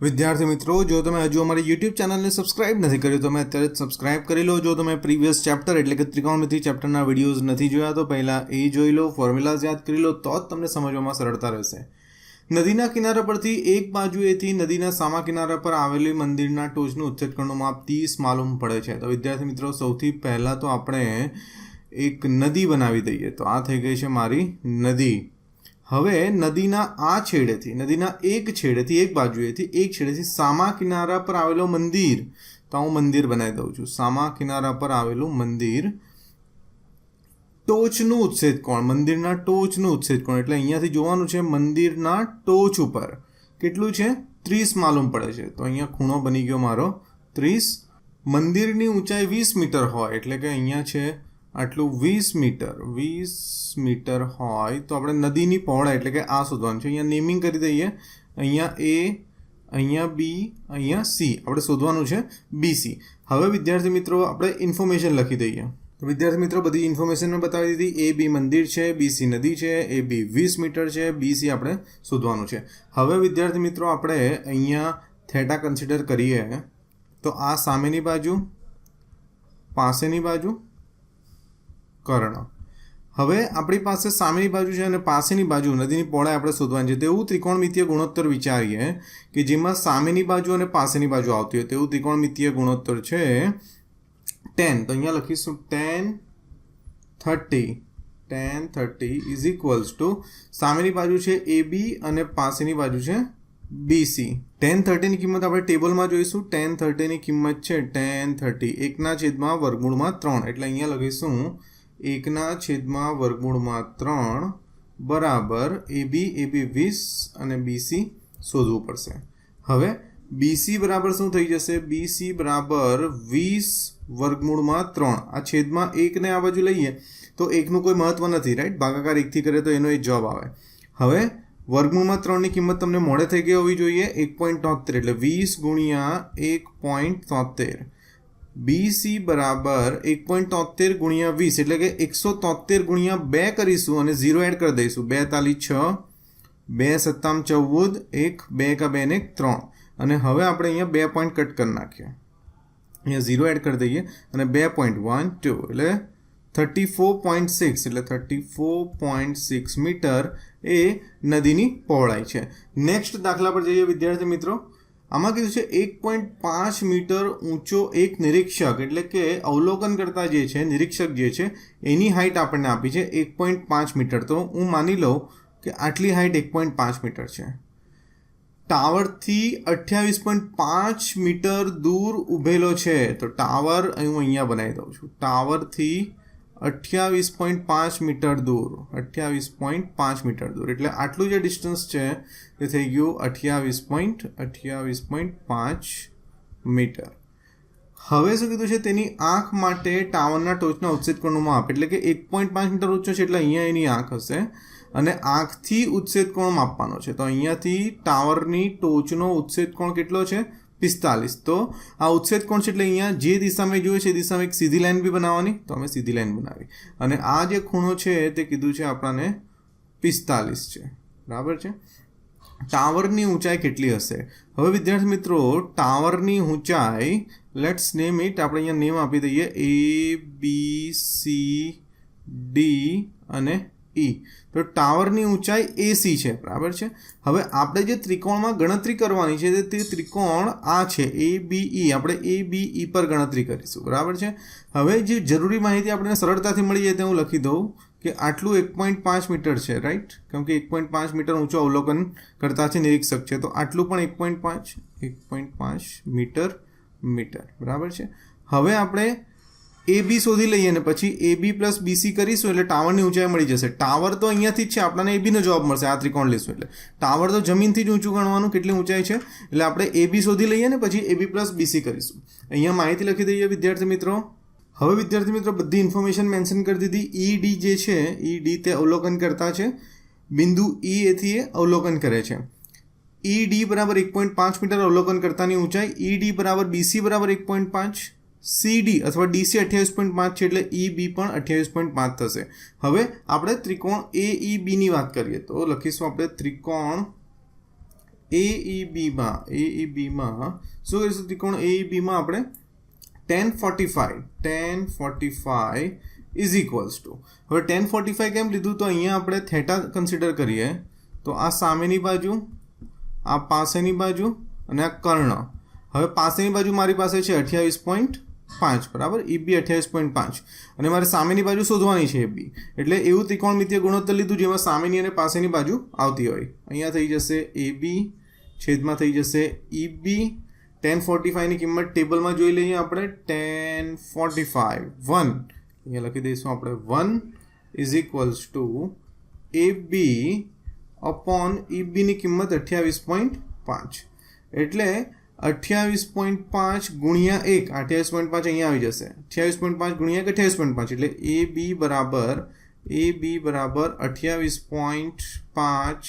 વિદ્યાર્થી મિત્રો, જો તમે હજુ અમારી યુટ્યુબ ચેનલને સબસ્ક્રાઇબ નથી કર્યું તમે અત્યારે જ સબસ્ક્રાઇબ કરી લો. જો તમે પ્રીવિયસ ચેપ્ટર એટલે કે ત્રિકોણમિતિ ચેપ્ટરના વિડીયોઝ નથી જોયા, તો પહેલાં એ જોઈ લો ફોર્મ્યુલાઝ યાદ કરી લો, તો જ તમને સમજવામાં સરળતા રહેશે. નદીના કિનારા પરથી એક બાજુએથી નદીના સામા કિનારા પર આવેલી મંદિરના ટોચનું ઉચ્છેદકણનું માપ ત્રીસ માલુમ પડે છે. તો વિદ્યાર્થી મિત્રો, સૌથી પહેલાં તો આપણે એક નદી બનાવી દઈએ. તો આ થઈ ગઈ છે મારી નદી. હવે નદીના આ છેડેથી, નદીના એક છેડેથી, એક બાજુએથી, એક છેડેથી સામા કિનારા પર આવેલો મંદિર. તો હું મંદિર બનાવી દઉં છું. સામા કિનારા પર આવેલું મંદિર. ટોચનું ઉચ્છેદ કોણ? મંદિરના ટોચનું ઉચ્છેદ કોણ? એટલે અહીંયાથી જોવાનું છે મંદિરના ટોચ ઉપર. કેટલું છે? ત્રીસ માલુમ પડે છે. તો અહીંયા ખૂણો બની ગયો મારો ત્રીસ. મંદિરની ઊંચાઈ વીસ મીટર હોય, એટલે કે અહીંયા છે આટલું વીસ મીટર વીસ મીટર હોય તો આપણે નદીની પહોળાઈ એટલે કે આ શોધવાનું છે. અહીંયા નેમિંગ કરી દઈએ. અહીંયા એ અહીંયા બી અહીંયા સી આપણે શોધવાનું છે બીસી હવે વિદ્યાર્થી મિત્રો આપણે ઇન્ફોર્મેશન લખી દઈએ. વિદ્યાર્થી મિત્રો બધી ઇન્ફોર્મેશન મેં બતાવી દીધી. એ બી મંદિર છે બીસી નદી છે એ બી વીસ મીટર છે બીસી આપણે શોધવાનું છે. હવે વિદ્યાર્થી મિત્રો આપણે અહીંયા થેટા કન્સિડર કરીએ. તો આ સામેની બાજુ, પાસેની બાજુ કર્ણ. હવે આપણી પાસે સામેની બાજુ છે અને પાસેની બાજુ, નદીની પહોળાઈ આપણે શોધવાની છે. તેવું ત્રિકોણમિતીય ગુણોત્તર વિચારીએ કે જેમાં સામેની બાજુ અને પાસેની બાજુ આવતી હોય. તેવું ત્રિકોણમિતીય ગુણોત્તર છે ટેન. તો અહીંયા લખીશું ten thirty. Ten thirty is equals to સામેની બાજુ છે એ બી અને પાસેની બાજુ છે બીસી ટેન થર્ટીની કિંમત આપણે ટેબલમાં જોઈશું. ટેન થર્ટીની કિંમત છે ટેન થર્ટી. એકના છેદમાં વર્ગમૂળમાં ત્રણ. એટલે અહીંયા લખીશું એકના છેદમાં વર્ગમૂળમાં ત્રણ બરાબર એ બી એ બી વીસ અને બીસી શોધવું પડશે. હવે બીસી બરાબર શું થઈ જશે? બીસી બરાબર વીસ વર્ગમૂળમાં ત્રણ. આ છેદમાં એકને આ બાજુ લઈએ તો એકનું કોઈ મહત્વ નથી રાઈટ ભાગાકાર એકથી કરે તો એનો એક જવાબ આવે. હવે વર્ગમૂળમાં ત્રણની કિંમત તમને મોડે થઈ ગઈ હોવી જોઈએ, એક પોઈન્ટ તોતેર. એટલે વીસ ગુણ્યા એક પોઈન્ટ તોતેર. બીસી બરાબર એક પોઈન્ટ તોતેર ગુણ્યા વીસ, એટલે કે એકસો તોતેર ગુણ્યા બે કરીશું અને ઝીરો એડ કરી દઈશું. બે તાલી છ, બે સત્તામ ચૌદ, એક, બે કા બે ને ત્રણ. અને હવે આપણે અહીંયા બે પોઈન્ટ કટ કરી નાખીએ. અહીંયા ઝીરો એડ કરી દઈએ અને બે પોઈન્ટ વન, ટુ, એટલે થર્ટી ફોર પોઈન્ટ સિક્સ, એટલે thirty four point six metre એ નદીની પહોળાઈ છે. નેક્સ્ટ દાખલા પર જઈએ વિદ્યાર્થી મિત્રો. આમાં કીધું છે એક પોઈન્ટ પાંચ મીટર ઊંચો એક નિરીક્ષક, એટલે કે અવલોકન કરતા જે છે, નિરીક્ષક જે છે, એની હાઇટ આપણને આપી છે એક પોઈન્ટ પાંચ મીટર. તો હું માની લઉં કે આટલી હાઇટ એક પોઈન્ટ પાંચ મીટર છે. ટાવરથી અઠ્યાવીસ પોઈન્ટ પાંચ મીટર દૂર ઊભેલો છે. તો ટાવર હું અહીંયા બનાવી દઉં છું. ટાવરથી અઠ્યાવીસ પોઈન્ટ પાંચ મીટર દૂર. અઠ્યાવીસ પોઈન્ટ પાંચ મીટર દૂર. એટલે આટલું જે ડિસ્ટન્સ છે, એ થઈ ગયું અઠ્યાવીસ પોઈન્ટ અઠ્યાવીસ પોઈન્ટ પાંચ મીટર. હવે શું કીધું છે, તેની આંખ માટે ટાવરના ટોચના ઉત્સેદ કોણનું માપ એટલે કે એક પોઈન્ટ પાંચ મીટર ઊંચો છે, એટલે અહીંયા એની આંખ હશે. અને આંખથી ઉત્સેદ કોણ માપવાનો છે. તો અહીંયાથી ટાવરની ટોચનો ઉત્સેદ કોણ કેટલો છે? પિસ્તાલીસ. તો આ ઉચ્છેદ કોણ છે? એટલે અહીંયા જે દિશામાં જોઈએ છે, એ દિશામાં એક સીધી લાઈન બી બનાવવાની. તો અમે સીધી લાઈન બનાવી. અને આ જે ખૂણો છે તે કીધું છે આપણને પિસ્તાલીસ છે. બરાબર છે? ટાવરની ઊંચાઈ કેટલી હશે? હવે વિદ્યાર્થી મિત્રો, ટાવરની ઊંચાઈ લેટ્સ નેમ ઇટ આપણે અહીંયા નેમ આપી દઈએ. એ બી સી ડી અને ઈ તો ટાવરની ઊંચાઈ એસી છે, બરાબર છે? હવે આપણે જે ત્રિકોણમાં ગણતરી કરવાની છે, તે ત્રિકોણ આ છે એ બી ઈ આપણે એ બી ઈ પર ગણતરી કરીશું, બરાબર છે? હવે જે જરૂરી માહિતી આપણે સરળતાથી મળી જાય તે હું લખી દઉં કે આટલું એક પોઈન્ટ પાંચ મીટર છે, રાઈટ? કેમ કે એક પોઈન્ટ પાંચ મીટર ઊંચો અવલોકન કરતા છે નિરીક્ષક છે, તો આટલું પણ એક પોઈન્ટ પાંચ, એક પોઈન્ટ પાંચ મીટર મીટર, બરાબર છે? હવે આપણે એ બી શોધી લઈએ ને પછી એ બી પ્લસ બીસી કરીશું એટલે ટાવરની ઊંચાઈ મળી જશે. ટાવર તો અહીંયાથી જ છે, આપણને એ બીનો જવાબ મળશે, આ ત્રિકોણ લઈશું એટલે. ટાવર તો જમીનથી જ ઊંચું ગણવાનું, કેટલી ઊંચાઈ છે? એટલે આપણે એ બી શોધી લઈએ ને પછી એ બી પ્લસ બીસી કરીશું. અહીંયા માહિતી લખી દઈએ વિદ્યાર્થી મિત્રો. હવે વિદ્યાર્થી મિત્રો બધી ઇન્ફોર્મેશન મેન્શન કરી દીધી. ઈ ડી જે છે, ઈ ડી તે અવલોકન કરતા છે. બિંદુ ઈ એથી એ અવલોકન કરે છે. ઈ ડી બરાબર એક પોઈન્ટ પાંચ મીટર અવલોકન કરતાની ઊંચાઈ. ઈ ડી બરાબર બીસી બરાબર એક પોઈન્ટ પાંચ. સીડી અથવા ડીસી અઠ્યાવીસ પોઈન્ટ પાંચ છે એટલે ઈ બી પણ અઠ્યાવીસ પોઈન્ટ પાંચ થશે. હવે આપણે ત્રિકોણ એ ઈ બીની વાત કરીએ તો લખીશું આપણે ત્રિકોણ એ ઈ બીમાં એ ઈ બીમાં શું કરીશું ત્રિકોણ એ ઈ બીમાં આપણે ten forty five, ten forty five is equals to હવે ટેન ફોર્ટી ફાઈવ કેમ લીધું? તો અહીંયા આપણે થેટા કન્સિડર કરીએ. તો આ સામેની બાજુ, આ પાસેની બાજુ અને આ કર્ણ. હવે પાસેની બાજુ મારી પાસે છે અઠ્યાવીસ પોઈન્ટ પાંચ, બરાબર? એ બી અઠ્યાવીસ પોઈન્ટ પાંચ. અને મારે સામેની બાજુ શોધવાની છે એ બી. એટલે એવું ત્રિકોણમિતીય ગુણોત્તર લીધું જેમાં સામેની અને પાસેની બાજુ આવતી હોય. અહીંયા થઈ જશે એ બી, છેદમાં થઈ જશે ઈ બી. ટેન ફોર્ટી ફાઈવની કિંમત ટેબલમાં જોઈ લઈએ આપણે. Ten forty five, one. અહીંયા લખી દઈશું આપણે. One is equals to A B upon E બીની કિંમત અઠ્યાવીસ પોઈન્ટ પાંચ. એટલે અઠ્યાવીસ પોઈન્ટ પાંચ ગુણ્યા એક. અઠ્યાવીસ પોઈન્ટ પાંચ અહીંયા આવી જશે. અઠ્યાવીસ પોઈન્ટ પાંચ ગુણ્યા એક, અઠ્યાવીસ પોઈન્ટ પાંચ. એટલે એ બી બરાબર, એ બી બરાબર અઠ્યાવીસ પોઈન્ટ પાંચ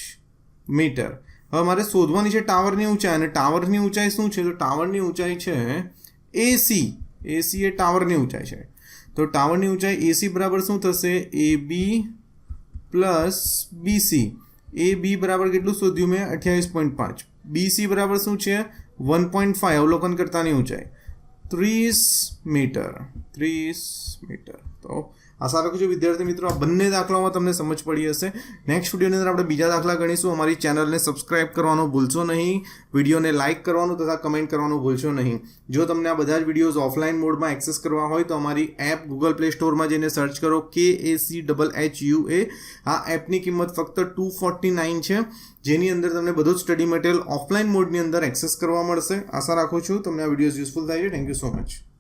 મીટર. હવે મારે શોધવાની છે ટાવરની ઊંચાઈ અને ટાવરની ઊંચાઈ શું છે? તો ટાવરની ઊંચાઈ છે એસી એસી એ ટાવરની ઊંચાઈ છે. તો ટાવરની ઊંચાઈ એસી બરાબર શું થશે? એ બી પ્લસ બીસી એ બી બરાબર કેટલું શોધ્યું મેં? અઠ્યાવીસ પોઈન્ટ પાંચ. બીસી બરાબર શું છે? વન પોઈન્ટ ફાઈવ અવલોકન કરતાની ઊંચાઈ. ત્રીસ મીટર. ત્રીસ મીટર. તો આશા રાખું છું વિદ્યાર્થી મિત્રો, આ બંને દાખલાઓમાં તમને સમજ પડી હશે. નેક્સ્ટ વિડીયોની અંદર આપણે બીજા દાખલા ગણીશું. અમારી ચેનલને સબસ્ક્રાઇબ કરવાનું ભૂલશો નહીં. વિડીયોને લાઇક કરવાનું તથા કમેન્ટ કરવાનું ભૂલશો નહીં. જો તમને આ બધા જ વિડીયોઝ ઓફલાઈન મોડમાં એક્સેસ કરવા હોય, તો અમારી એપ ગૂગલ પ્લે સ્ટોરમાં જઈને સર્ચ કરો કે A C double H U A આ એપની કિંમત ફક્ત ટુ ફોર્ટી નાઇન છે. જેની અંદર તમને બધું જ સ્ટડી મટીરિયલ ઓફલાઈન મોડની અંદર એક્સેસ કરવા મળશે. આશા રાખું છું તમને આ વિડીયોઝ યુઝફુલ થાય છે. Thank you so much